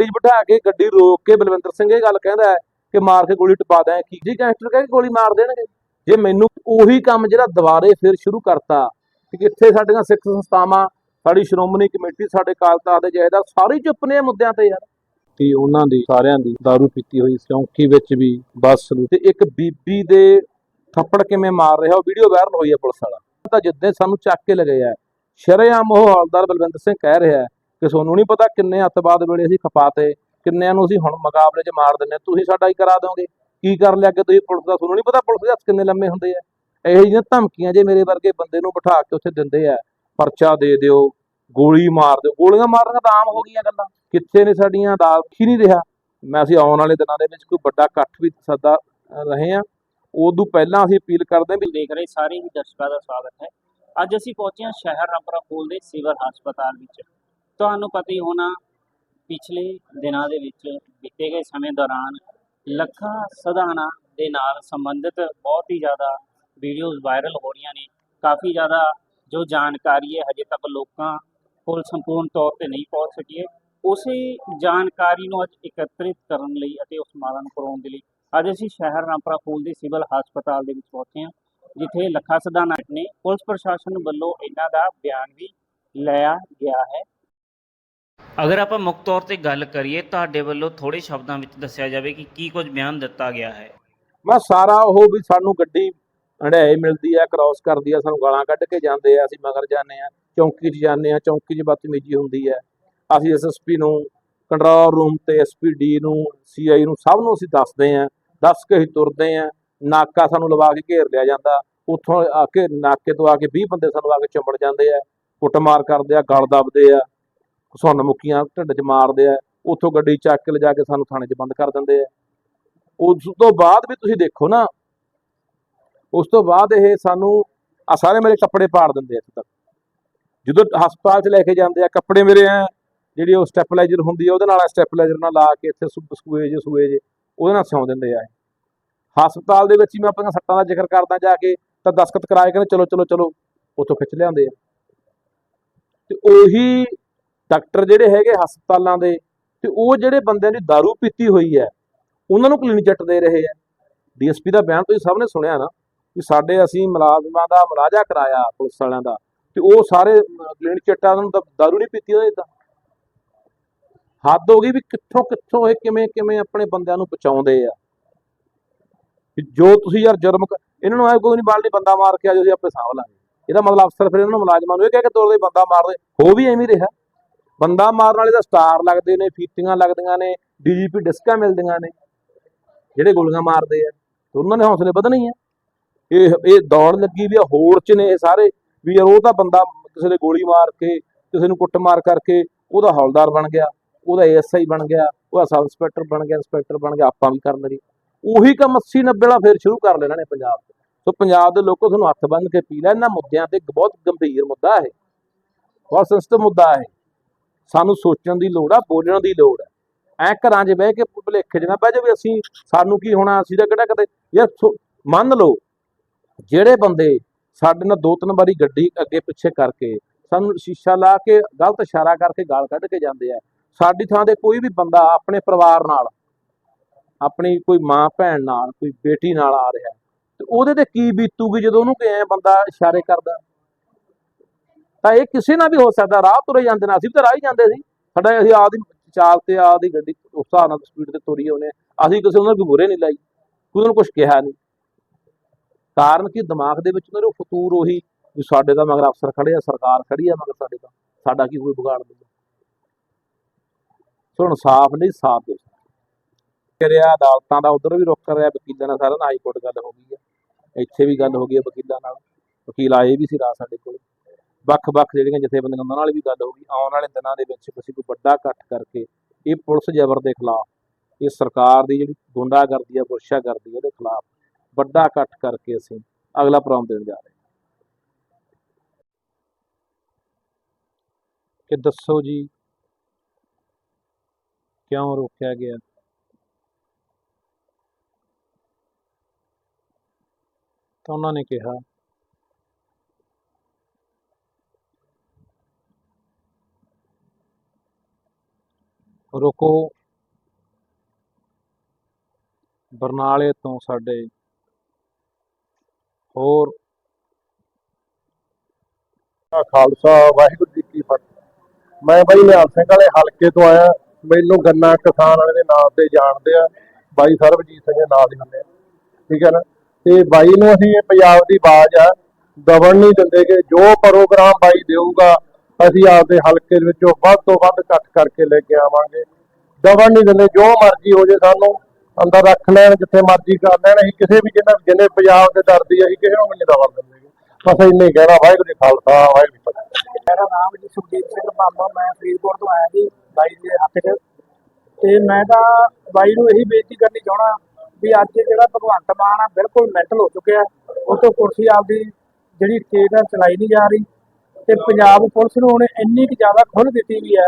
ਗੱਡੀ 'ਚ ਬਿਠਾ ਕੇ ਗੱਡੀ ਰੋਕ ਕੇ ਬਲਵਿੰਦਰ ਸਿੰਘ ਇਹ ਗੱਲ ਕਹਿੰਦਾ ਕਿ ਮਾਰ ਕੇ ਗੋਲੀ ਟਪਾ ਦਾਂ ਕੀ? ਜੀ ਗੈਂਗਸਟਰ ਕਹਿ ਕੇ ਗੋਲੀ ਮਾਰ ਦੇਣਗੇ। ਜੇ ਮੈਨੂੰ ਉਹੀ ਕੰਮ ਜਿਹੜਾ ਦੁਬਾਰੇ ਫਿਰ ਸ਼ੁਰੂ ਕਰਤਾ ਕਿ ਕਿੱਥੇ ਸਾਡੀਆਂ ਸਿੱਖ ਸੰਸਥਾਵਾਂ ਸਾਡੀ ਸ਼੍ਰੋਮਣੀ ਕਮੇਟੀ ਸਾਡੇ ਕਾਲ ਤਖਤ ਦੇ ਜਹੇਦਾਰ ਸਾਰੇ ਚੁੱਪ ਨੇ ਮੁੱਦਿਆਂ ਤੇ ਯਾਰ। ਤੇ ਉਹਨਾਂ ਦੀ ਸਾਰਿਆਂ ਦੀ दारू ਪੀਤੀ ਹੋਈ ਚੌਂਕੀ ਵਿੱਚ ਵੀ ਬੱਸ ਨੂੰ। ਤੇ ਇੱਕ ਬੀਬੀ ਦੇ ਥੱਪੜ ਕਿਵੇਂ ਮਾਰ ਰਿਹਾ ਉਹ ਵੀਡੀਓ ਵਾਇਰਲ ਹੋਈ ਹੈ ਪੁਲਿਸ ਵਾਲਾ। ਤਾਂ ਜਿੱਦਾਂ ਸਾਨੂੰ ਚੱਕ ਕੇ ਲਗੇ ਆ ਸ਼ਰੇਆਮ ਉਹ ਹੌਲਦਾਰ ਬਲਵਿੰਦਰ ਸਿੰਘ ਕਹਿ ਰਿਹਾ ਕਿ ਤੁਹਾਨੂੰ ਨਹੀਂ ਪਤਾ ਕਿੰਨੇ ਅੱਤਵਾਦ ਵੇਲੇ ਅਸੀਂ ਖਪਾਤੇ, ਕਿੰਨਿਆਂ ਨੂੰ ਅਸੀਂ ਹੁਣ ਮੁਕਾਬਲੇ 'ਚ ਮਾਰ ਦਿੰਨੇ ਤੁਸੀਂ ਸਾਡਾ ਹੀ ਕਰਾ ਦੋਗੇ ਕੀ ਕਰ ਲਿਆ ਕਿ ਤੁਸੀਂ ਪੁਲਿਸ ਦਾ? ਤੁਹਾਨੂੰ ਨਹੀਂ ਪਤਾ ਪੁਲਿਸ ਦੇ ਹੱਥ ਕਿੰਨੇ ਲੰਮੇ ਹੁੰਦੇ ਆ। ਇਹੋ ਜਿਹੀਆਂ ਧਮਕੀਆਂ ਜੇ ਮੇਰੇ ਵਰਗੇ ਬੰਦੇ ਨੂੰ ਬਿਠਾ ਕੇ ਉੱਥੇ ਦਿੰਦੇ ਆ, ਪਰਚਾ ਦੇ ਦਿਓ, ਗੋਲੀ ਮਾਰ ਦਿਓ। ਗੋਲੀਆਂ ਮਾਰਨੀਆਂ ਤਾਂ ਆਮ ਹੋ ਗਈਆਂ ਗੱਲਾਂ। ਕਿੱਥੇ ਨੇ ਸਾਡੀਆਂ ਅਦਾਲਤ ਹੀ ਨਹੀਂ ਰਿਹਾ। ਮੈਂ ਅਸੀਂ ਆਉਣ ਵਾਲੇ ਦਿਨਾਂ ਦੇ ਵਿੱਚ ਕੋਈ ਵੱਡਾ ਇਕੱਠ ਵੀ ਸੱਦਾ ਰਹੇ ਆ ਉਦੋਂ ਪਹਿਲਾਂ ਅਸੀਂ ਅਪੀਲ ਕਰਦੇ ਹਾਂ ਵੀ ਦੇਖ ਰਹੇ, ਸਾਰੇ ਹੀ ਦਰਸ਼ਕਾਂ ਦਾ ਸਵਾਗਤ ਹੈ। ਅੱਜ ਅਸੀਂ ਪਹੁੰਚੇ ਹਾਂ ਸ਼ਹਿਰ ਰਾਮਪੁਰਾ ਫੂਲ ਦੇ ਸਿਵਲ ਹਸਪਤਾਲ ਵਿੱਚ। ਤੁਹਾਨੂੰ ਪਤਾ ਹੀ ਹੋਣਾ, ਪਿਛਲੇ ਦਿਨਾਂ ਦੇ ਵਿੱਚ ਬੀਤੇ ਗਏ ਸਮੇਂ ਦੌਰਾਨ ਲੱਖਾਂ ਸਧਾਣਾ ਦੇ ਨਾਲ ਸੰਬੰਧਿਤ ਬਹੁਤ ਹੀ ਜ਼ਿਆਦਾ ਵੀਡੀਓਜ਼ ਵਾਇਰਲ ਹੋ ਰਹੀਆਂ ਨੇ। ਕਾਫੀ ਜ਼ਿਆਦਾ ਜੋ ਜਾਣਕਾਰੀ ਹੈ, ਹਜੇ ਤੱਕ ਲੋਕਾਂ ਕੋਲ ਸੰਪੂਰਨ ਤੌਰ ਤੇ ਨਹੀਂ ਪਹੁੰਚ ਸਕੀ ਹੈ। ਉਸੇ ਜਾਣਕਾਰੀ ਨੂੰ ਅੱਜ ਇਕੱਤਰਿਤ ਕਰਨ ਲਈ ਅਤੇ ਉਸ ਮਾਲਾ ਨੂੰ ਕਰਵਾਉਣ ਦੇ ਲਈ ਅੱਜ ਅਸੀਂ ਸ਼ਹਿਰ ਰਾਮਪੁਰਾ ਫੂਲ ਦੇ ਸਿਵਲ ਹਸਪਤਾਲ ਦੇ ਵਿੱਚ ਪਹੁੰਚੇ ਹਾਂ, ਜਿੱਥੇ ਲੱਖਾ ਸਦਾਨਾ ਨੇ ਪੁਲਿਸ ਪ੍ਰਸ਼ਾਸਨ ਵੱਲੋਂ ਇਹਨਾਂ ਦਾ ਬਿਆਨ ਵੀ ਲਿਆ ਗਿਆ ਹੈ। ਅਗਰ ਆਪਾਂ ਮੁੱਖ ਤੌਰ ਤੇ ਗੱਲ ਕਰੀਏ, ਤੁਹਾਡੇ ਵੱਲੋਂ ਥੋੜੇ ਸ਼ਬਦਾਂ ਵਿੱਚ ਦੱਸਿਆ ਜਾਵੇ ਕਿ ਕੀ ਕੁਝ ਬਿਆਨ ਦਿੱਤਾ ਗਿਆ ਹੈ। ਮੈਂ ਸਾਰਾ ਉਹ ਵੀ ਸਾਨੂੰ ਗੱਡੀ ਹੰਡਾਏ ਮਿਲਦੀ ਆ ਕ੍ਰਾਸ ਕਰਦੀ ਆ, ਸਾਨੂੰ ਗਾਲਾਂ ਕੱਢ ਕੇ ਜਾਂਦੇ ਆ, ਅਸੀਂ ਮਗਰ ਜਾਂਦੇ ਆ, ਚੌਂਕੀ 'ਚ ਜਾਂਦੇ ਆ, ਚੌਂਕੀ 'ਚ ਬਦਤਮੀਜ਼ੀ ਹੁੰਦੀ ਹੈ ਅਸੀਂ ਐਸਐਸਪੀ ਨੂੰ ਕੰਟਰੋਲ ਰੂਮ ਤੇ ਐਸਪੀਡੀ ਨੂੰ ਸੀਆਈ ਨੂੰ ਸਭ ਨੂੰ ਅਸੀਂ ਦੱਸਦੇ ਆ, ਦੱਸ ਕੇ ਹੀ ਤੁਰਦੇ ਆ, ਨਾਕਾ ਸਾਨੂੰ ਲਵਾ ਕੇ ਘੇਰ ਲਿਆ ਜਾਂਦਾ, ਉੱਥੋਂ ਆ ਕੇ, ਨਾਕੇ ਤੋਂ ਆ ਕੇ 20 ਬੰਦੇ ਸਾਨੂੰ ਆ ਕੇ ਚੰਬੜ ਜਾਂਦੇ ਆ, ਕੁੱਟਮਾਰ ਕਰਦੇ ਆ, ਗਲ ਦਬਦੇ ਆ। ਸੁੰਨ ਮੁੱਕੀਆਂ, ਢਿੱਡ 'ਚ ਮਾਰਦੇ ਆ, ਉੱਥੋਂ ਗੱਡੀ ਚੱਕ ਕੇ ਲਿਜਾ ਕੇ ਸਾਨੂੰ ਥਾਣੇ 'ਚ ਬੰਦ ਕਰ ਦਿੰਦੇ ਆ। ਉਸ ਤੋਂ ਬਾਅਦ ਵੀ ਤੁਸੀਂ ਦੇਖੋ ਨਾ, ਉਸ ਤੋਂ ਬਾਅਦ ਇਹ ਸਾਨੂੰ ਆ ਸਾਰੇ ਮੇਰੇ ਕੱਪੜੇ ਪਾੜ ਦਿੰਦੇ ਆ ਇੱਥੇ ਤੱਕ। ਜਦੋਂ ਹਸਪਤਾਲ 'ਚ ਲੈ ਕੇ ਜਾਂਦੇ ਆ, ਕੱਪੜੇ ਮੇਰੇ ਆ ਜਿਹੜੀ ਉਹ ਸਟੈਪਲਾਈਜ਼ਰ ਹੁੰਦੀ ਆ, ਉਹਦੇ ਨਾਲ ਸਟੈਪਲਾਈਜ਼ਰ ਨਾਲ ਲਾ ਕੇ ਇੱਥੇ ਸੁ- ਸੂਏ ਜੇ ਉਹਦੇ ਨਾਲ ਸਿਉਂ ਦਿੰਦੇ ਆ ਹਸਪਤਾਲ ਦੇ ਵਿੱਚ ਹੀ ਮੈਂ ਆਪਣੀਆਂ ਸੱਟਾਂ ਦਾ ਜ਼ਿਕਰ ਕਰਦਾ ਜਾ ਕੇ, ਤਾਂ ਦਸਖਤ ਕਰਾਏ ਕਹਿੰਦੇ, ਚਲੋ ਚਲੋ ਚਲੋ, ਉੱਥੋਂ ਖਿੱਚ ਲਿਆਉਂਦੇ ਆ। ਤੇ ਉਹੀ ਡਾਕਟਰ ਜਿਹੜੇ ਹੈਗੇ ਹਸਪਤਾਲਾਂ ਦੇ ਤੇ ਉਹ ਜਿਹੜੇ ਬੰਦਿਆਂ ਦੀ दारू ਪੀਤੀ ਹੋਈ ਹੈ ਉਹਨਾਂ ਨੂੰ ਕਲੀਨ ਚਿੱਟ ਦੇ ਰਹੇ ਆ ਡੀਐਸਪੀ ਦਾ ਬਿਆਨ ਤੁਸੀਂ ਸਭ ਨੇ ਸੁਣਿਆ ਨਾ ਕਿ ਸਾਡੇ ਅਸੀਂ ਮੁਲਾਜ਼ਮਾਂ ਦਾ ਮੁਲਾਜ਼ਾ ਕਰਾਇਆ ਪੁਲਿਸ ਵਾਲਿਆਂ ਦਾ ਤੇ ਉਹ ਸਾਰੇ ਕਲੀਨ ਚਿੱਟਾਂ ਨੂੰ ਤਾਂ दारू ਨਹੀਂ ਪੀਤੀ ਉਹਦੇ ਤਾਂ ਹੱਦ ਹੋ ਗਈ ਵੀ ਕਿੱਥੋਂ ਕਿੱਥੋਂ ਇਹ ਕਿਵੇਂ ਕਿਵੇਂ ਆਪਣੇ ਬੰਦਿਆਂ ਨੂੰ ਬਚਾਉਂਦੇ ਆ ਵੀ ਜੋ ਤੁਸੀਂ ਯਾਰ ਜੁਰਮ ਕ- ਇਹਨਾਂ ਨੂੰ ਐ ਕੋਈ ਨਹੀਂ ਬਾਲ ਨਹੀਂ ਬੰਦਾ ਮਾਰ ਕੇ ਆ ਜਾਓ ਅਸੀਂ ਆਪੇ ਸਾਂਭ ਲਾਂਗੇ ਇਹਦਾ ਮਤਲਬ ਅਫਸਰ ਫਿਰ ਇਹਨਾਂ ਨੂੰ ਮੁਲਾਜ਼ਮਾਂ ਨੂੰ ਇਹ ਕਹਿ ਕੇ ਤੋਰਦੇ ਬੰਦਾ ਮਾਰਦੇ ਹੋ ਵੀ ਐਵੇਂ ਹੀ ਰਿਹਾ ਬੰਦਾ ਮਾਰਨ ਵਾਲੇ ਦਾ ਸਟਾਰ ਲੱਗਦੇ ਨੇ, ਫੀਤੀਆਂ ਲੱਗਦੀਆਂ ਨੇ ਡੀਜੀਪੀ ਡਿਸਕਾਂ ਮਿਲਦੀਆਂ ਨੇ, ਜਿਹੜੇ ਗੋਲੀਆਂ ਮਾਰਦੇ ਆ, ਤੇ ਉਹਨਾਂ ਨੇ ਹੌਸਲੇ ਵਧਣੇ ਹੀ ਆ। ਇਹ ਇਹ ਦੌੜ ਲੱਗੀ ਵੀ ਆ ਹੋੜ ਚ ਨੇ ਇਹ ਸਾਰੇ, ਵੀ ਯਾਰ ਉਹ ਤਾਂ ਬੰਦਾ ਕਿਸੇ ਦੇ ਗੋਲੀ ਮਾਰ ਕੇ, ਕਿਸੇ ਨੂੰ ਕੁੱਟ ਮਾਰ ਕਰਕੇ, ਉਹਦਾ ਹੌਲਦਾਰ ਬਣ ਗਿਆ, ਉਹਦਾ ਏਐਸਆਈ ਬਣ ਗਿਆ, ਉਹਦਾ ਸਬ ਇੰਸਪੈਕਟਰ ਬਣ ਗਿਆ, ਇੰਸਪੈਕਟਰ ਬਣ ਗਿਆ, ਆਪਾਂ ਵੀ ਕਰਨ ਲਈ। ਉਹੀ ਕੰਮ 80 90 ਵਾਲਾ ਫੇਰ ਸ਼ੁਰੂ ਕਰ ਲੈਣਾ ਨੇ ਪੰਜਾਬ 'ਚ। ਸੋ ਪੰਜਾਬ ਦੇ ਲੋਕੋ ਤੁਹਾਨੂੰ ਹੱਥ ਬੰਨ੍ਹ ਕੇ ਪੀ ਲੈ ਇਹਨਾਂ ਮੁੱਦਿਆਂ ਤੇ ਬਹੁਤ ਗੰਭੀਰ ਮੁੱਦਾ ਹੈ ਬਹੁਤ ਸੈਂਸਿਟਿਵ ਮੁੱਦਾ ਹੈ ਸਾਨੂੰ ਸੋਚਣ ਦੀ ਲੋੜ ਆ, ਬੋਲਣ ਦੀ ਲੋੜ ਹੈ ਐ ਘਰਾਂ 'ਚ ਬਹਿ ਕੇ ਭੁਲੇਖੇ 'ਚ ਨਾ ਬਹਿ ਜਾਓ ਵੀ ਅਸੀਂ ਸਾਨੂੰ ਕੀ ਹੋਣਾ, ਅਸੀਂ ਤਾਂ ਕਿਹੜਾ ਕਦੇ, ਯਾਰ ਮੰਨ ਲਓ, ਜਿਹੜੇ ਬੰਦੇ ਸਾਡੇ ਨਾਲ ਦੋ ਤਿੰਨ ਵਾਰੀ ਗੱਡੀ ਅੱਗੇ ਪਿੱਛੇ ਕਰਕੇ ਸਾਨੂੰ ਸ਼ੀਸ਼ਾ ਲਾ ਕੇ ਗਲਤ ਇਸ਼ਾਰਾ ਕਰਕੇ ਗਾਲ ਕੱਢ ਕੇ ਜਾਂਦੇ ਆ, ਸਾਡੀ ਥਾਂ ਤੇ ਕੋਈ ਵੀ ਬੰਦਾ ਆਪਣੇ ਪਰਿਵਾਰ ਨਾਲ, ਆਪਣੀ ਕੋਈ ਮਾਂ ਭੈਣ ਨਾਲ, ਕੋਈ ਬੇਟੀ ਨਾਲ ਆ ਰਿਹਾ, ਤੇ ਉਹਦੇ ਤੇ ਕੀ ਬੀਤੂਗੀ ਜਦੋਂ ਉਹਨੂੰ ਕਿਸੇ ਬੰਦਾ ਇਸ਼ਾਰੇ ਕਰਦਾ? ਤਾਂ ਇਹ ਕਿਸੇ ਨਾਲ ਵੀ ਹੋ ਸਕਦਾ। ਰਾਹ ਤੁਰੇ ਜਾਂਦੇ ਨੇ। ਅਸੀਂ ਵੀ ਤਾਂ ਰਾਹ ਹੀ ਜਾਂਦੇ ਸੀ। ਸਾਡਾ ਅਸੀਂ ਆਦੀ ਚਾਲ ਤੇ ਆਦੀ ਗੱਡੀ ਉਸ ਹਿਸਾਬ ਨਾਲ ਸਪੀਡ ਤੇ ਤੁਰੀ ਆਉਂਦੇ ਅਸੀਂ ਕਿਸੇ ਉਹਨਾਂ ਨੂੰ ਬੁਰੇ ਨਹੀਂ ਲਾਈ। ਕੋਈ ਉਹਨੂੰ ਕੁਝ ਕਿਹਾ ਨਹੀਂ। ਕਾਰਨ ਕੀ? ਦਿਮਾਗ ਦੇ ਵਿੱਚ ਉਹਨਾਂ ਨੂੰ ਫਤੂਰ ਉਹੀ ਵੀ ਸਾਡੇ ਦਾ ਮਗਰ ਅਫਸਰ ਖੜੇ ਆ, ਸਰਕਾਰ ਖੜੀ ਆ ਮਗਰ ਸਾਡੇ ਦਾ ਸਾਡਾ ਕੀ ਕੋਈ ਵਿਗਾੜ ਦੂਗਾ ਸੋ ਇਨਸਾਫ ਨਹੀਂ ਸਾਥ ਦੇ ਰਿਹਾ ਅਦਾਲਤਾਂ ਦਾ, ਉਧਰ ਵੀ ਰੁਕ ਕਰ ਰਿਹਾ ਵਕੀਲਾਂ ਨਾਲ। ਸਾਰਾ ਹਾਈ ਕੋਰਟ ਗੱਲ ਹੋ ਗਈ ਆ। ਇੱਥੇ ਵੀ ਗੱਲ ਹੋ ਗਈ ਹੈ ਵਕੀਲਾਂ ਨਾਲ। ਵਕੀਲ ਆਏ ਵੀ ਸੀ ਰਾਤ ਸਾਡੇ ਕੋਲ। ਵੱਖ-ਵੱਖ ਜਿਹੜੀਆਂ ਜਥੇਬੰਦੀਆਂ, ਉਹਨਾਂ ਨਾਲ ਵੀ ਗੱਲ ਹੋ ਗਈ। ਆਉਣ ਵਾਲੇ ਦਿਨਾਂ ਦੇ ਵਿੱਚ ਕਿਸੇ ਕੋਈ ਵੱਡਾ ਇਕੱਠ ਕਰਕੇ ਇਹ ਪੁਲਿਸ ਜ਼ਬਰ ਦੇ ਖਿਲਾਫ, ਇਹ ਸਰਕਾਰ ਦੀ ਜਿਹੜੀ ਗੁੰਡਾਗਰਦੀ ਹੈ ਗੁਰਸ਼ਾਗਰਦੀ ਉਹਦੇ ਖਿਲਾਫ ਵੱਡਾ ਇਕੱਠ ਕਰਕੇ ਅਸੀਂ ਅਗਲਾ ਪ੍ਰੋਗਰਾਮ ਦੇਣ ਜਾ ਰਹੇ ਹਾਂ। ਕਿ ਦੱਸੋ ਜੀ, ਕਿਉਂ ਰੋਕਿਆ ਗਿਆ? ਤਾਂ ਉਹਨਾਂ ਨੇ ਕਿਹਾ ਰੁਕੋ। ਬਰਨਾਲੇ ਤੋਂ ਸਾਡੇ ਹੋਰ ਖਾਲਸਾ, ਵਾਹਿਗੁਰੂ ਜੀ ਕੀ ਫਤਿਹ। ਮੈਂ ਬਾਈ ਨਿਹਾਲ ਸਿੰਘ ਵਾਲੇ ਹਲਕੇ ਤੋਂ ਆਇਆ। ਮੈਨੂੰ ਗੰਨਾ ਕਿਸਾਨ ਵਾਲੇ ਦੇ ਨਾਮ ਤੇ ਜਾਣਦੇ ਆ। ਬਾਈ ਸਰਬਜੀਤ ਸਿੰਘ ਦੇ ਨਾਲ ਹੀ ਹੁੰਦੇ ਠੀਕ ਹੈ ਨਾ? ਤੇ ਬਾਈ ਨੂੰ ਅਸੀਂ ਇਹ ਪੰਜਾਬ ਦੀ ਆਵਾਜ਼ ਆ। ਦਬਣ ਨਹੀਂ ਦਿੰਦੇ ਕਿ ਜੋ ਪ੍ਰੋਗਰਾਮ ਬਾਈ ਦੇਊਗਾ ਅਸੀਂ ਆਪਦੇ ਹਲਕੇ ਦੇ ਵਿੱਚੋਂ ਵੱਧ ਤੋਂ ਵੱਧ ਇਕੱਠ ਕਰਕੇ ਲੈ ਕੇ ਆਵਾਂਗੇ। ਦਬਣ ਨਹੀਂ ਦਿੰਦੇ, ਜੋ ਮਰਜ਼ੀ ਹੋ ਜੇ ਸਾਨੂੰ ਅੰਦਰ ਰੱਖ ਲੈਣ, ਜਿੱਥੇ ਮਰਜ਼ੀ ਕਰ ਲੈਣ, ਅਸੀਂ ਕਿਸੇ ਵੀ ਜਿਹਨਾਂ ਜਿਹਨੇ ਪੰਜਾਬ ਦੇ ਡਰਦੀ ਅਸੀਂ ਕਿਸੇ ਨੂੰ ਨਹੀਂ ਦਬਣ ਦਿੰਦੇ ਬਸ ਇੰਨੇ ਕਹਿਣਾ, ਵਾਹਿਗੁਰੂ ਜੀ ਖਾਲਸਾ, ਵਾਹਿਗੁਰੂ ਜੀ ਫਤਿਹ। ਮੇਰਾ ਨਾਮ ਜੀ ਸੁਖਦੀਪ ਸਿੰਘ ਪਾਂਬਾ ਮੈਂ ਫਰੀਦਕੋਟ ਤੋਂ ਆਇਆ ਜੀ, ਬਾਈ ਦੇ ਹੱਕ 'ਚ। ਤੇ ਮੈਂ ਤਾਂ ਬਾਈ ਨੂੰ ਇਹੀ ਬੇਨਤੀ ਕਰਨੀ ਚਾਹਣਾ ਵੀ ਅੱਜ ਜਿਹੜਾ ਭਗਵੰਤ ਮਾਨ ਆ, ਬਿਲਕੁਲ ਮੈਂਟਲ ਹੋ ਚੁੱਕਿਆ। ਉਹ ਤੋਂ ਕੁਰਸੀ ਆਪਦੀ ਜਿਹੜੀ ਸਟੇਟ ਆ ਚਲਾਈ ਨਹੀਂ ਜਾ ਰਹੀ। ਤੇ ਪੰਜਾਬ ਪੁਲਿਸ ਨੂੰ ਉਹਨੇ ਇੰਨੀ ਕਿ ਜ਼ਿਆਦਾ ਖੁੱਲ੍ਹ ਦਿੱਤੀ ਵੀ ਹੈ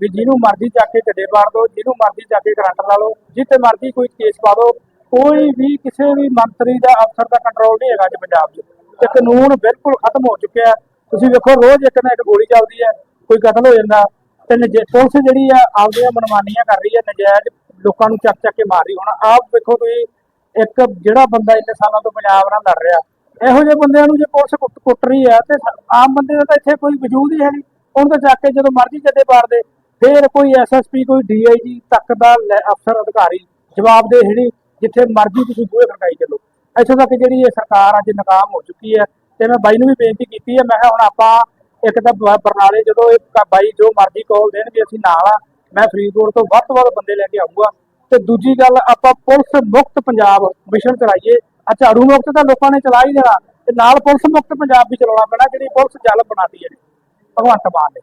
ਵੀ ਜਿਹਨੂੰ ਮਰਜ਼ੀ ਚੱਕ ਕੇ ਢੱਡੇ ਮਾਰ ਦਿਓ, ਜਿਹਨੂੰ ਮਰਜ਼ੀ ਚੱਕ ਕੇ ਕਰੰਟ ਲਾ ਲਓ, ਜਿੱਥੇ ਮਰਜ਼ੀ ਕੋਈ ਕੇਸ ਪਾ ਦਿਓ, ਕੋਈ ਵੀ ਕਿਸੇ ਵੀ ਮੰਤਰੀ ਦਾ ਅਫਸਰ ਦਾ ਕੰਟਰੋਲ ਨਹੀਂ ਹੈਗਾ ਅੱਜ ਪੰਜਾਬ 'ਚ। ਤੇ ਕਾਨੂੰਨ ਬਿਲਕੁਲ ਖਤਮ ਹੋ ਚੁੱਕਿਆ ਤੁਸੀਂ ਵੇਖੋ, ਰੋਜ਼ ਇੱਕ ਨਾ ਇੱਕ ਗੋਲੀ ਚੱਲਦੀ ਹੈ, ਕੋਈ ਕਤਲ ਹੋ ਜਾਂਦਾ। ਤੇ ਨਜੇ, ਪੁਲਿਸ ਜਿਹੜੀ ਆ ਆਪਦੀਆਂ ਮਨਮਾਨੀਆਂ ਕਰ ਰਹੀ ਹੈ, ਨਜਾਇਜ਼ ਲੋਕਾਂ ਨੂੰ ਚੱਕ ਚੱਕ ਕੇ ਮਾਰ ਰਹੀ ਹੁਣ ਆਪ ਵੇਖੋ ਤੁਸੀਂ, ਇੱਕ ਜਿਹੜਾ ਬੰਦਾ ਇੰਨੇ ਸਾਲਾਂ ਤੋਂ ਪੰਜਾਬ ਨਾਲ ਲੜ ਰਿਹਾ ਇਹੋ ਜਿਹੇ ਬੰਦਿਆਂ ਨੂੰ ਜੇ ਪੁਲਿਸ ਕੁੱਟ ਕੁੱਟ ਰਹੀ ਹੈ ਤੇ ਆਮ ਬੰਦੇ ਦਾ ਤਾਂ ਇੱਥੇ ਕੋਈ ਵਜੂਦ ਹੀ ਹੈ ਨਹੀਂ। ਉਹਨੂੰ ਤਾਂ ਚੱਕ ਕੇ ਜਦੋਂ ਮਰਜ਼ੀ ਜੱਦੇ ਪਾਰ ਦੇ ਕੋਈ ਐਸਐਸਪੀ ਕੋਈ ਡੀਆਈਜੀ ਤੱਕ ਦਾ ਅਫਸਰ, ਅਧਿਕਾਰੀ ਜਵਾਬ ਦੇ ਜਿਹੜੀ ਜਿੱਥੇ ਮਰਜ਼ੀ ਤੁਸੀਂ ਬੂਹੇ ਖੜਕਾਈ ਚੱਲੋ। ਇੱਥੋਂ ਤੱਕ ਜਿਹੜੀ ਇਹ ਸਰਕਾਰ ਅੱਜ ਨਾਕਾਮ ਹੋ ਚੁੱਕੀ ਹੈ ਤੇ ਮੈਂ ਬਾਈ ਨੂੰ ਵੀ ਬੇਨਤੀ ਕੀਤੀ ਹੈ, ਮੈਂ ਕਿਹਾ ਹੁਣ ਆਪਾਂ ਇੱਕ ਤਾਂ ਬਰਨਾਲੇ ਜਦੋਂ ਇਹ ਬਾਈ ਜੋ ਮਰਜ਼ੀ ਕਾਲ ਦੇਣਗੇ, ਅਸੀਂ ਨਾਲ ਆ। ਮੈਂ ਫਰੀਦਕੋਟ ਤੋਂ ਵੱਧ ਤੋਂ ਵੱਧ ਬੰਦੇ ਲੈ ਕੇ ਆਊਂਗਾ। ਤੇ ਦੂਜੀ ਗੱਲ, ਆਪਾਂ ਪੁਲਿਸ ਮੁਕਤ ਪੰਜਾਬ ਮਿਸ਼ਨ ਚਲਾਈਏ। ਆ ਝਾੜੂ ਮੁਕਤ ਤਾਂ ਲੋਕਾਂ ਨੇ ਚਲਾ ਹੀ ਦੇਣਾ ਤੇ ਨਾਲ ਪੁਲਿਸ ਮੁਕਤ ਪੰਜਾਬ ਵੀ ਚਲਾਉਣਾ ਪੈਣਾ, ਜਿਹੜੀ ਪੁਲਿਸ ਜਲ ਬਣਾਤੀ ਹੈ, ਭਗਵੰਤ ਮਾਨ ਨੇ।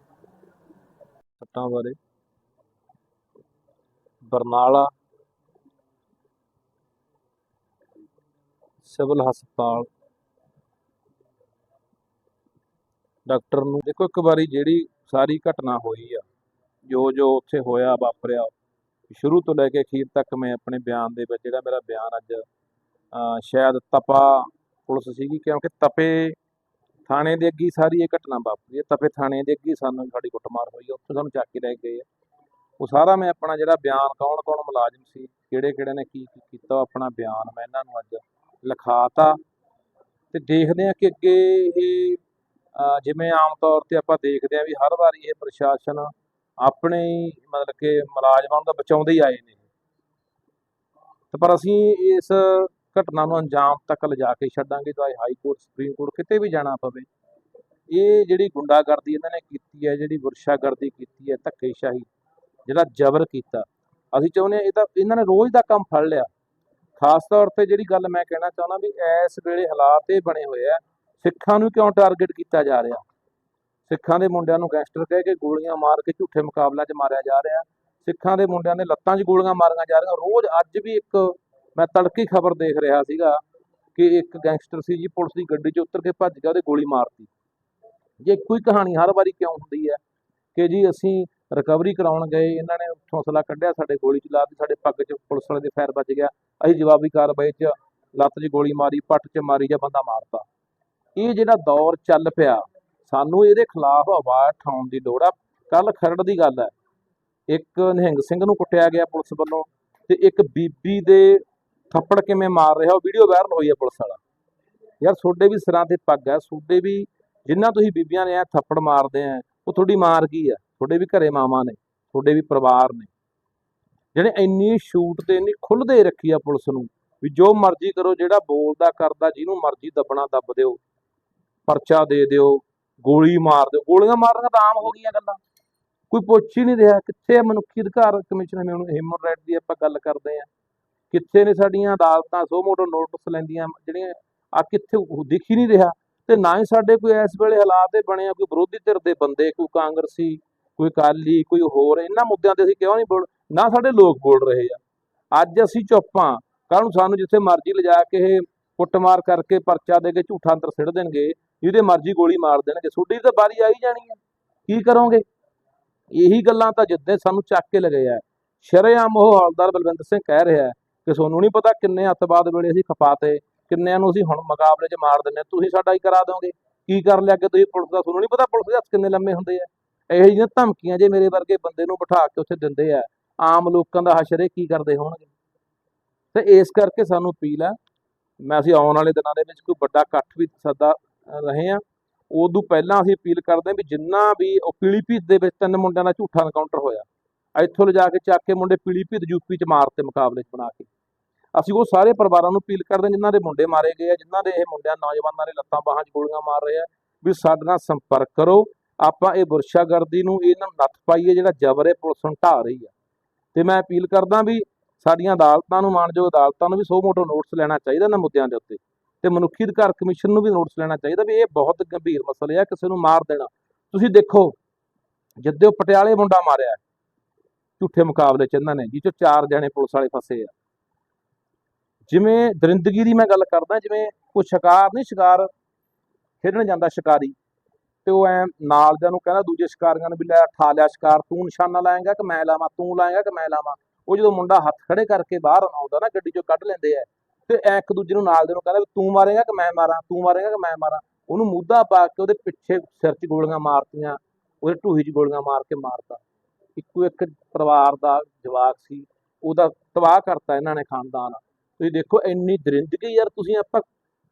ਸੱਟਾਂ ਬਾਰੇ। ਬਰਨਾਲਾ ਸਿਵਲ ਹਸਪਤਾਲ। ਡਾਕਟਰ ਨੂੰ ਦੇਖੋ, ਇੱਕ ਵਾਰੀ ਜਿਹੜੀ ਸਾਰੀ ਘਟਨਾ ਹੋਈ ਆ, ਜੋ ਜੋ ਉੱਥੇ ਹੋਇਆ, ਵਾਪਰਿਆ, ਸ਼ੁਰੂ ਤੋਂ ਲੈ ਕੇ ਅਖੀਰ ਤੱਕ ਮੈਂ ਆਪਣੇ ਬਿਆਨ ਦੇ ਵਿੱਚ, ਜਿਹੜਾ ਮੇਰਾ ਬਿਆਨ ਅੱਜ ਸ਼ਾਇਦ ਤਪਾ ਪੁਲਿਸ ਸੀਗੀ, ਕਿਉਂਕਿ ਤਪੇ ਥਾਣੇ ਦੇ ਅੱਗੇ ਸਾਰੀ ਇਹ ਘਟਨਾ ਵਾਪਰੀ ਹੈ। ਤਪੇ ਥਾਣੇ ਦੇ ਅੱਗੇ ਸਾਨੂੰ ਸਾਡੀ ਕੁੱਟਮਾਰ ਹੋਈ ਹੈ, ਉੱਥੇ ਸਾਨੂੰ ਚੱਕ ਕੇ ਲੈ ਗਏ ਆ। ਉਹ ਸਾਰਾ ਮੈਂ ਆਪਣਾ ਜਿਹੜਾ ਬਿਆਨ, ਕੌਣ ਕੌਣ ਮੁਲਾਜ਼ਮ ਸੀ, ਕਿਹੜੇ ਕਿਹੜੇ ਨੇ ਕੀ ਕੀ ਕੀਤਾ ਆਪਣਾ ਬਿਆਨ ਮੈਂ ਇਹਨਾਂ ਨੂੰ ਅੱਜ ਲਿਖਾਤਾ। ਤੇ ਦੇਖਦੇ ਆ ਕਿ ਅੱਗੇ ਇਹ ਜਿਵੇਂ ਆਮ ਤੌਰ ਤੇ ਆਪਾਂ ਦੇਖਦੇ ਆ ਵੀ ਹਰ ਵਾਰੀ ਇਹ ਪ੍ਰਸ਼ਾਸਨ ਆਪਣੇ ਮਤਲਬ ਕਿ ਮੁਲਾਜ਼ਮਾਂ ਨੂੰ ਤਾਂ ਬਚਾਉਂਦੇ ਹੀ ਆਏ ਨੇ। ਤੇ ਪਰ ਅਸੀਂ ਇਸ ਘਟਨਾ ਨੂੰ ਅੰਜਾਮ ਤੱਕ ਲਿਜਾ ਕੇ ਛੱਡਾਂਗੇ, ਚਾਹੇ ਹਾਈ ਕੋਰਟ, ਸੁਪਰੀਮ ਕੋਰਟ ਕਿਤੇ ਵੀ ਜਾਣਾ ਪਵੇ। ਇਹ ਜਿਹੜੀ ਗੁੰਡਾਗਰਦੀ ਇਹਨਾਂ ਨੇ ਕੀਤੀ ਹੈ, ਜਿਹੜੀ ਵਰਸ਼ਾਗਰਦੀ ਕੀਤੀ ਹੈ, ਧੱਕੇਸ਼ਾਹੀ, ਜਿਹੜਾ ਜ਼ਬਰ ਕੀਤਾ, ਅਸੀਂ ਚਾਹੁੰਦੇ ਹਾਂ ਇਹ ਤਾਂ ਇਹਨਾਂ ਨੇ ਰੋਜ਼ ਦਾ ਕੰਮ ਫੜ ਲਿਆ। ਖਾਸ ਤੌਰ ਤੇ ਜਿਹੜੀ ਗੱਲ ਮੈਂ ਕਹਿਣਾ ਚਾਹੁੰਦਾ ਵੀ ਇਸ ਵੇਲੇ ਹਾਲਾਤ ਇਹ ਬਣੇ ਹੋਏ ਆ, ਸਿੱਖਾਂ ਨੂੰ ਕਿਉਂ ਟਾਰਗੇਟ ਕੀਤਾ ਜਾ ਰਿਹਾ? ਸਿੱਖਾਂ ਦੇ ਮੁੰਡਿਆਂ ਨੂੰ ਗੈਂਗਸਟਰ ਕਹਿ ਕੇ ਗੋਲੀਆਂ ਮਾਰ ਕੇ ਝੂਠੇ ਮੁਕਾਬਲਿਆਂ 'ਚ ਮਾਰਿਆ ਜਾ ਰਿਹਾ। ਸਿੱਖਾਂ ਦੇ ਮੁੰਡਿਆਂ ਦੇ ਲੱਤਾਂ 'ਚ ਗੋਲੀਆਂ ਮਾਰੀਆਂ ਜਾ ਰਹੀਆਂ। ਰੋਜ਼ ਅੱਜ ਵੀ ਇੱਕ ਮੈਂ ਤੜਕੀ ਖਬਰ ਦੇਖ ਰਿਹਾ ਸੀਗਾ ਕਿ ਇੱਕ ਗੈਂਗਸਟਰ ਸੀ ਜੀ, ਪੁਲਿਸ ਦੀ ਗੱਡੀ 'ਚ ਉਤਰ ਕੇ ਭੱਜ ਗਿਆ, ਉਹਦੇ ਗੋਲੀ ਮਾਰਤੀ। ਜੇ ਇੱਕੋ ਹੀ ਕਹਾਣੀ ਹਰ ਵਾਰੀ ਕਿਉਂ ਹੁੰਦੀ ਹੈ ਕਿ ਜੀ ਅਸੀਂ ਰਿਕਵਰੀ ਕਰਾਉਣ ਗਏ, ਇਹਨਾਂ ਨੇ ਉੱਥੋਂ ਕੱਢਿਆ, ਸਾਡੇ ਗੋਲੀ ਚਲਾਤੀ ਸਾਡੇ ਪੱਗ 'ਚ ਪੁਲਿਸ ਵਾਲੇ ਦੇ ਫਾਇਰ ਵੱਜ ਗਿਆ, ਅਸੀਂ ਜਵਾਬੀ ਕਾਰਵਾਈ 'ਚ ਲੱਤ 'ਚ ਗੋਲੀ ਮਾਰੀ, ਪੱਟ 'ਚ ਮਾਰੀ ਜਾਂ ਬੰਦਾ ਮਾਰਤਾ। ਇਹ ਜਿਹੜਾ ਦੌਰ ਚੱਲ ਪਿਆ, ਸਾਨੂੰ ਇਹਦੇ ਖਿਲਾਫ ਆਵਾਜ਼ ਉਠਾਉਣ ਦੀ ਲੋੜ ਆ। ਕੱਲ ਖਰੜ ਦੀ ਗੱਲ ਹੈ, ਇੱਕ ਨਿਹੰਗ ਸਿੰਘ ਨੂੰ ਕੁੱਟਿਆ ਗਿਆ ਪੁਲਿਸ ਵੱਲੋਂ ਤੇ ਇੱਕ ਬੀਬੀ ਦੇ ਥੱਪੜ ਕਿਵੇਂ ਮਾਰ ਰਿਹਾ, ਉਹ ਵੀਡੀਓ ਵਾਇਰਲ ਹੋਈ ਹੈ ਪੁਲਿਸ ਵਾਲਾ। ਯਾਰ ਤੁਹਾਡੇ ਵੀ ਸਿਰਾਂ ਤੇ ਪੱਗ ਹੈ ਤੁਹਾਡੇ ਵੀ ਜਿੰਨਾ ਤੁਸੀਂ ਬੀਬੀਆਂ ਨੇ ਐ ਥੱਪੜ ਮਾਰਦੇ ਆ ਉਹ ਤੁਹਾਡੀ ਮਾਰ ਕੀ ਆ ਤੁਹਾਡੇ ਵੀ ਘਰੇ ਮਾਵਾਂ ਨੇ, ਤੁਹਾਡੇ ਵੀ ਪਰਿਵਾਰ ਨੇ। ਜਿਹੜੇ ਇੰਨੀ ਛੂਟ ਤੇ ਇੰਨੀ ਖੁੱਲ੍ਹਦੇ ਰੱਖੀ ਆ ਪੁਲਿਸ ਨੂੰ ਵੀ ਜੋ ਮਰਜ਼ੀ ਕਰੋ, ਜਿਹੜਾ ਬੋਲਦਾ, ਕਰਦਾ, ਜਿਹਨੂੰ ਮਰਜ਼ੀ ਦੱਬਣਾ, ਦੱਬ ਦਿਓ। ਪਰਚਾ ਦੇ ਦਿਓ, ਗੋਲੀ ਮਾਰ ਦਿਓ। ਗੋਲੀਆਂ ਮਾਰਨਾ ਤਾਂ ਆਮ ਹੋ ਗਈਆਂ ਗੱਲਾਂ। ਕੋਈ ਪੁੱਛ ਹੀ ਨਹੀਂ ਰਿਹਾ, ਕਿੱਥੇ ਮਨੁੱਖੀ ਅਧਿਕਾਰ ਕਮਿਸ਼ਨ ਹਿਊਮਨ ਰਾਈਟ ਦੀ ਆਪਾਂ ਗੱਲ ਕਰਦੇ ਆ। ਕਿੱਥੇ ਨੇ ਸਾਡੀਆਂ ਅਦਾਲਤਾਂ, ਸੋ ਮੋਟੋ ਨੋਟਿਸ ਲੈਂਦੀਆਂ ਜਿਹੜੀਆਂ ਆ ਕਿੱਥੇ ਉਹ ਦਿਖ ਹੀ ਨਹੀਂ ਰਿਹਾ ਤੇ ਨਾ ਹੀ ਸਾਡੇ ਕੋਈ ਇਸ ਵੇਲੇ ਹਾਲਾਤ ਦੇ ਬਣੇ ਆ, ਕੋਈ ਵਿਰੋਧੀ ਧਿਰ ਦੇ ਬੰਦੇ, ਕੋਈ ਕਾਂਗਰਸੀ, ਕੋਈ ਅਕਾਲੀ, ਕੋਈ ਹੋਰ, ਇਹਨਾਂ ਮੁੱਦਿਆਂ ਤੇ ਅਸੀਂ ਕਿਉਂ ਨਹੀਂ ਬੋਲ, ਨਾ ਸਾਡੇ ਲੋਕ ਬੋਲ ਰਹੇ ਆ। ਅੱਜ ਅਸੀਂ ਚੁੱਪਾਂ ਕੱਲ ਨੂੰ ਸਾਨੂੰ ਜਿੱਥੇ ਮਰਜ਼ੀ ਲਿਜਾ ਕੇ ਇਹ ਕੁੱਟਮਾਰ ਕਰਕੇ ਪਰਚਾ ਦੇ ਕੇ ਝੂਠਾ ਅੰਦਰ ਸਿੱਟ ਦੇਣਗੇ, ਜਿਹਦੇ ਮਰਜ਼ੀ ਗੋਲੀ ਮਾਰ ਦੇਣਗੇ, ਤੁਹਾਡੀ ਤਾਂ ਬਾਰੀ ਆਈ ਜਾਣੀ ਹੈ ਕੀ ਕਰੋਗੇ? ਇਹੀ ਗੱਲਾਂ ਤਾਂ ਜਿੱਦੇ ਸਾਨੂੰ ਚੱਕ ਕੇ ਲਗੇ ਆ ਸ਼ਰੇਆਮ ਉਹ ਹੌਲਦਾਰ ਬਲਵਿੰਦਰ ਸਿੰਘ ਕਹਿ ਰਿਹਾ ਹੈ ਕਿ ਤੁਹਾਨੂੰ ਨਹੀਂ ਪਤਾ ਕਿੰਨੇ ਅੱਤਵਾਦ ਵੇਲੇ ਅਸੀਂ ਖਪਾਤੇ, ਕਿੰਨਿਆਂ ਨੂੰ ਅਸੀਂ ਹੁਣ ਮੁਕਾਬਲੇ 'ਚ ਮਾਰ ਦਿੰਨੇ ਤੁਸੀਂ ਸਾਡਾ ਹੀ ਕਰਾ ਦੋਗੇ ਕੀ ਕਰ ਲਿਆ ਕਿ ਤੁਸੀਂ ਪੁਲਿਸ ਦਾ? ਤੁਹਾਨੂੰ ਨਹੀਂ ਪਤਾ ਪੁਲਿਸ ਦੇ ਹੱਥ ਕਿੰਨੇ ਲੰਮੇ ਹੁੰਦੇ ਆ। ਇਹੋ ਜਿਹੀਆਂ ਧਮਕੀਆਂ ਜੇ ਮੇਰੇ ਵਰਗੇ ਬੰਦੇ ਨੂੰ ਬਿਠਾ ਕੇ ਉੱਥੇ ਦਿੰਦੇ ਆ, ਆਮ ਲੋਕਾਂ ਦਾ ਹਸ਼ਰੇ ਕੀ ਕਰਦੇ ਹੋਣਗੇ? ਤੇ ਇਸ ਕਰਕੇ ਸਾਨੂੰ ਅਪੀਲ ਹੈ ਮੈਂ ਅਸੀਂ ਆਉਣ ਵਾਲੇ ਦਿਨਾਂ ਦੇ ਵਿੱਚ ਕੋਈ ਵੱਡਾ ਇਕੱਠ ਵੀ ਸੱਦਾ ਰਹੇ ਆ ਉਦੋਂ ਪਹਿਲਾਂ ਅਸੀਂ ਅਪੀਲ ਕਰਦੇ ਹਾਂ ਵੀ ਜਿੰਨਾ ਵੀ ਉਹ ਪੀਲੀਭੀਤ ਦੇ ਵਿੱਚ ਤਿੰਨ ਮੁੰਡਿਆਂ ਦਾ ਝੂਠਾ ਐਨਕਾਊਂਟਰ ਹੋਇਆ। ਇੱਥੋਂ ਲਿਜਾ ਕੇ ਚੱਕ ਕੇ ਮੁੰਡੇ ਪੀਲੀਭੀਤ ਯੂਪੀ ਚ ਮਾਰ ਤੇ ਮੁਕਾਬਲੇ ਚ ਬਣਾ ਕੇ। ਅਸੀਂ ਉਹ ਸਾਰੇ ਪਰਿਵਾਰਾਂ ਨੂੰ ਅਪੀਲ ਕਰਦੇ ਹਾਂ, ਜਿਨ੍ਹਾਂ ਦੇ ਮੁੰਡੇ ਮਾਰੇ ਗਏ ਆ, ਜਿਨ੍ਹਾਂ ਦੇ ਇਹ ਮੁੰਡਿਆਂ ਨੌਜਵਾਨਾਂ ਦੇ ਲੱਤਾਂ ਬਾਹਾਂ 'ਚ ਗੋਲੀਆਂ ਮਾਰ ਰਹੇ ਆ, ਵੀ ਸਾਡੇ ਨਾਲ ਸੰਪਰਕ ਕਰੋ। ਆਪਾਂ ਇਹ ਬੁਰਸ਼ਾਗਰਦੀ ਨੂੰ ਇਹਨਾਂ ਨੂੰ ਨੱਥ ਪਾਈਏ, ਜਿਹੜਾ ਜ਼ਬਰ ਇਹ ਪੁਲਿਸ ਨੂੰ ਢਾਹ ਰਹੀ ਆ। ਤੇ ਮੈਂ ਅਪੀਲ ਕਰਦਾ ਵੀ ਸਾਡੀਆਂ ਅਦਾਲਤਾਂ ਨੂੰ, ਮਾਨਯੋਗ ਅਦਾਲਤਾਂ ਨੂੰ ਵੀ ਸੋ ਮੋਟੋ ਨੋਟਿਸ ਲੈਣਾ ਚਾਹੀਦਾ ਇਹਨਾਂ ਮੁੱਦਿਆਂ ਦੇ ਉੱਤੇ। ਤੇ ਮਨੁੱਖੀ ਅਧਿਕਾਰ ਕਮਿਸ਼ਨ ਨੂੰ ਵੀ ਨੋਟਿਸ ਲੈਣਾ ਚਾਹੀਦਾ ਵੀ ਇਹ ਬਹੁਤ ਗੰਭੀਰ ਮਸਲੇ ਆ, ਕਿਸੇ ਨੂੰ ਮਾਰ ਦੇਣਾ। ਤੁਸੀਂ ਦੇਖੋ, ਜਿੱਦੇ ਉਹ ਪਟਿਆਲੇ ਮੁੰਡਾ ਮਾਰਿਆ ਝੂਠੇ ਮੁਕਾਬਲੇ ਚ ਇਹਨਾਂ ਨੇ, ਜਿਹ ਚੋਂ ਚਾਰ ਜਣੇ ਪੁਲਿਸ ਵਾਲੇ ਫਸੇ ਆ। ਜਿਵੇਂ ਦਰਿੰਦਗੀ ਦੀ ਮੈਂ ਗੱਲ ਕਰਦਾ, ਜਿਵੇਂ ਕੋਈ ਸ਼ਿਕਾਰ ਨਹੀਂ, ਸ਼ਿਕਾਰ ਖੇਡਣ ਜਾਂਦਾ ਸ਼ਿਕਾਰੀ, ਤੇ ਉਹ ਐ ਨਾਲ ਦਿਆਂ ਨੂੰ ਕਹਿੰਦਾ, ਦੂਜੇ ਸ਼ਿਕਾਰੀਆਂ ਨੂੰ ਵੀ ਲੈ, ਠਾ ਲਿਆ ਸ਼ਿਕਾਰ, ਤੂੰ ਨਿਸ਼ਾਨਾ ਲਾਏਗਾ ਕਿ ਮੈਂ ਲਾਵਾਂ, ਤੂੰ ਲਾਏਗਾ ਕਿ ਮੈਂ ਲਾਵਾਂ। ਉਹ ਜਦੋਂ ਮੁੰਡਾ ਹੱਥ ਖੜੇ ਕਰਕੇ ਬਾਹਰ ਆਉਂਦਾ ਨਾ, ਗੱਡੀ ਚੋਂ ਕੱਢ ਲੈਂਦੇ ਆ, ਤੇ ਐ ਇੱਕ ਦੂਜੇ ਨੂੰ ਨਾਲ ਦੇ ਨੂੰ ਕਹਿੰਦਾ ਤੂੰ ਮਾਰੇਗਾ ਕਿ ਮੈਂ ਮਾਰਾਂ, ਤੂੰ ਮਾਰੇਗਾ ਕਿ ਮੈਂ ਮਾਰਾਂ। ਉਹਨੂੰ ਮੁੱਦਾ ਪਾ ਕੇ ਉਹਦੇ ਪਿੱਛੇ ਸਿਰ 'ਚ ਗੋਲੀਆਂ ਮਾਰਤੀਆਂ, ਉਹਦੇ ਢੂਹੀ 'ਚ ਗੋਲੀਆਂ ਮਾਰ ਕੇ ਮਾਰਤਾ। ਇੱਕੋ ਇੱਕ ਪਰਿਵਾਰ ਦਾ ਜਵਾਕ ਸੀ, ਉਹਦਾ ਤਬਾਹ ਕਰਤਾ ਇਹਨਾਂ ਨੇ ਖਾਨਦਾਨ। ਤੁਸੀਂ ਦੇਖੋ ਇੰਨੀ ਦਰਿੰਦਗੀ ਯਾਰ, ਤੁਸੀਂ ਆਪਾਂ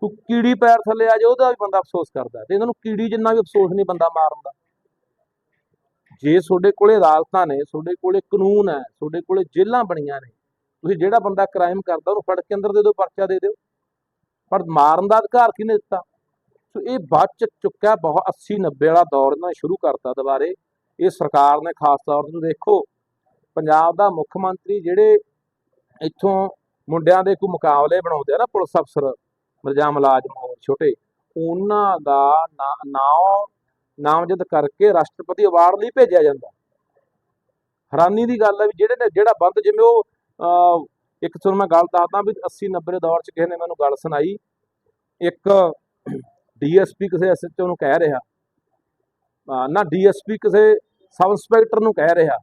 ਕੀੜੀ ਪੈਰ ਥੱਲੇ ਆ ਜਾਏ ਉਹਦਾ ਵੀ ਬੰਦਾ ਅਫਸੋਸ ਕਰਦਾ ਤੇ ਇਹਨਾਂ ਨੂੰ ਕੀੜੀ ਜਿੰਨਾ ਵੀ ਅਫਸੋਸ ਨਹੀਂ ਬੰਦਾ ਮਾਰਨ ਦਾ। ਜੇ ਤੁਹਾਡੇ ਕੋਲੇ ਅਦਾਲਤਾਂ ਨੇ, ਤੁਹਾਡੇ ਕੋਲੇ ਕਾਨੂੰਨ ਹੈ, ਤੁਹਾਡੇ ਕੋਲੇ ਜੇਲ੍ਹਾਂ ਬਣੀਆਂ ਨੇ, ਤੁਸੀਂ ਜਿਹੜਾ ਬੰਦਾ ਕ੍ਰਾਈਮ ਕਰਦਾ, ਉਹਨੂੰ ਫੜ ਕੇ ਅੰਦਰ ਦੇ ਦਿਓ, ਪਰਚਾ ਦੇ ਦਿਓ। ਪਰ ਮਾਰਨ ਦਾ ਅਧਿਕਾਰ ਕਿਹਨੇ ਦਿੱਤਾ? ਸੋ ਇਹ ਬਚ ਚੁੱਕਿਆ, ਬਹੁਤ 80 90 ਵਾਲਾ ਦੌਰ ਇਹਨਾਂ ਸ਼ੁਰੂ ਕਰਤਾ ਦੁਬਾਰੇ। ਇਹ ਸਰਕਾਰ ਨੇ ਖਾਸ ਤੌਰ ਤੇ ਦੇਖੋ ਪੰਜਾਬ ਦਾ ਮੁੱਖ ਮੰਤਰੀ ਜਿਹੜੇ ਇੱਥੋਂ ਮੁੰਡਿਆਂ ਦੇ ਕੋਈ ਮੁਕਾਬਲੇ ਬਣਾਉਂਦੇ ਆ ਨਾ ਪੁਲਿਸ ਅਫਸਰ ਮਰਜਾ ਮੁਲਾਜ਼ਮ ਹੋਰ ਛੋਟੇ ਉਹਨਾਂ ਦਾ ਨਾਮ ਨਾਮਜ਼ਦ ਕਰਕੇ ਰਾਸ਼ਟਰਪਤੀ ਅਵਾਰਡ ਲਈ ਭੇਜਿਆ ਜਾਂਦਾ। ਹੈਰਾਨੀ ਦੀ ਗੱਲ ਹੈ ਵੀ ਜਿਹੜੇ ਨੇ ਜਿਹੜਾ ਬੰਦ ਜਿਵੇਂ ਉਹ ਅਹ, ਇੱਕ ਤੁਹਾਨੂੰ ਮੈਂ ਗੱਲ ਦੱਸਦਾ ਵੀ 80 90 ਦੇ ਦੌਰ 'ਚ ਕਿਸੇ ਨੇ ਮੈਨੂੰ ਗੱਲ ਸੁਣਾਈ ਇੱਕ ਡੀਐਸਪੀ ਕਿਸੇ ਐਸਐਚਓ ਨੂੰ ਕਹਿ ਰਿਹਾ ਅਹ, ਨਾ ਡੀਐਸਪੀ ਕਿਸੇ ਸਬ ਇੰਸਪੈਕਟਰ ਨੂੰ ਕਹਿ ਰਿਹਾ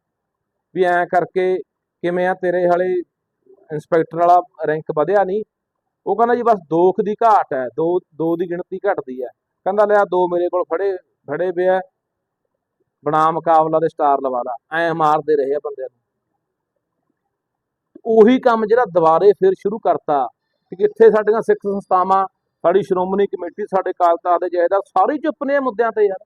ਵੀ ਐਂ ਕਰਕੇ ਕਿਵੇਂ ਆ ਤੇਰੇ ਹਾਲੇ ਇੰਸਪੈਕਟਰ ਵਾਲਾ ਰੈਂਕ ਵਧਿਆ ਨਹੀਂ। ਉਹ ਕਹਿੰਦਾ ਜੀ ਬਸ ਦੋ ਦੀ ਘਾਟ ਹੈ, ਦੋ ਦੋ ਦੀ ਗਿਣਤੀ ਘਟਦੀ ਹੈ। ਕਹਿੰਦਾ ਲਿਆ ਦੋ ਮੇਰੇ ਕੋਲ ਫੜੇ ਫੜੇ ਪਿਆ। ਬਣਾ ਮੁਕਾਬਲਾ ਦੇ ਸਟਾਰ ਲਵਾ ਲਾ। ਐ ਮਾਰਦੇ ਰਹੇ ਆ ਬੰਦਿਆਂ ਨੂੰ। ਉਹੀ ਕੰਮ ਜਿਹੜਾ ਦੁਬਾਰੇ ਫਿਰ ਸ਼ੁਰੂ ਕਰਤਾ ਕਿ ਕਿੱਥੇ ਸਾਡੀਆਂ ਸਿੱਖ ਸੰਸਥਾਵਾਂ, ਸਾਡੀ ਸ਼੍ਰੋਮਣੀ ਕਮੇਟੀ, ਸਾਡੇ ਕਾਲ ਤਖਤ ਦੇ ਜਾਇਦਾਦ ਸਾਰੇ ਚੁੱਪ ਨੇ ਮੁੱਦਿਆਂ ਤੇ ਯਾਰ।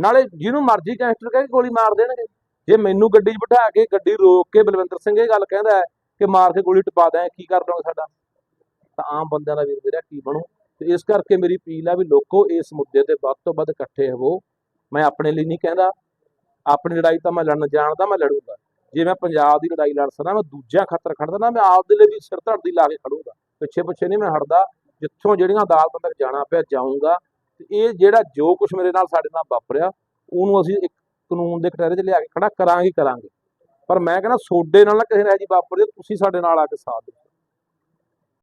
ਨਾਲੇ ਜਿਹਨੂੰ ਮਰਜ਼ੀ ਗੈਂਗਸਟਰ ਕਹਿ ਕੇ ਗੋਲੀ ਮਾਰ ਦੇਣਗੇ। ਜੇ ਮੈਨੂੰ ਗੱਡੀ 'ਚ ਬਿਠਾ ਕੇ ਗੱਡੀ ਰੋਕ ਕੇ ਬਲਵਿੰਦਰ ਸਿੰਘ ਇਹ ਗੱਲ ਕਹਿੰਦਾ ਹੈ ਕਿ ਮਾਰ ਕੇ ਗੋਲੀ ਟਪਾ ਦਿਆਂ, ਕੀ ਕਰ ਲਓਗੇ ਸਾਡਾ? ਤਾਂ ਆਮ ਬੰਦਿਆਂ ਦਾ ਵੀਰ ਮੇਰਾ ਕੀ ਬਣੂ? ਤੇ ਇਸ ਕਰਕੇ ਮੇਰੀ ਅਪੀਲ ਆ ਵੀ ਲੋਕੋ ਇਸ ਮੁੱਦੇ ਤੇ ਵੱਧ ਤੋਂ ਵੱਧ ਇਕੱਠੇ ਹੋਵੋ। ਮੈਂ ਆਪਣੇ ਲਈ ਨਹੀਂ ਕਹਿੰਦਾ। ਆਪਣੀ ਲੜਾਈ ਤਾਂ ਮੈਂ ਲੜਨ ਜਾਣਦਾ, ਮੈਂ ਲੜੂੰਗਾ। ਜੇ ਮੈਂ ਪੰਜਾਬ ਦੀ ਲੜਾਈ ਲੜ ਸਕਦਾ, ਮੈਂ ਦੂਜਿਆਂ ਖਾਤਰ ਖੜਦਾ ਨਾ ਮੈਂ ਆਪ ਦੇ ਲਈ ਵੀ ਸਿਰ ਧੜਦੀ ਲਾ ਕੇ ਖੜੂੰਗਾ। ਪਿੱਛੇ ਪਿੱਛੇ ਨਹੀਂ ਮੈਂ ਹਟਦਾ। ਜਿੱਥੋਂ ਜਿਹੜੀਆਂ ਅਦਾਲਤਾਂ ਤੱਕ ਜਾਣਾ ਪਿਆ, ਜਾਊਂਗਾ। ਤੇ ਇਹ ਜਿਹੜਾ ਜੋ ਕੁਝ ਮੇਰੇ ਨਾਲ ਸਾਡੇ ਨਾਲ ਵਾਪਰਿਆ, ਉਹਨੂੰ ਅਸੀਂ ਇੱਕ ਕਾਨੂੰਨ ਦੇ ਕਟਹਿਰੇ 'ਚ ਲਿਆ ਕੇ ਖੜਾ ਕਰਾਂਗੇ ਕਰਾਂਗੇ। ਪਰ ਮੈਂ ਕਹਿੰਦਾ ਸੋਡੇ ਨਾਲ ਨਾ ਕਿਸੇ ਨੇ ਜੀ ਵਾਪਰਦੇ ਤੁਸੀਂ ਸਾਡੇ ਨਾਲ ਆ ਕੇ ਸਾਥ ਦਿਓ।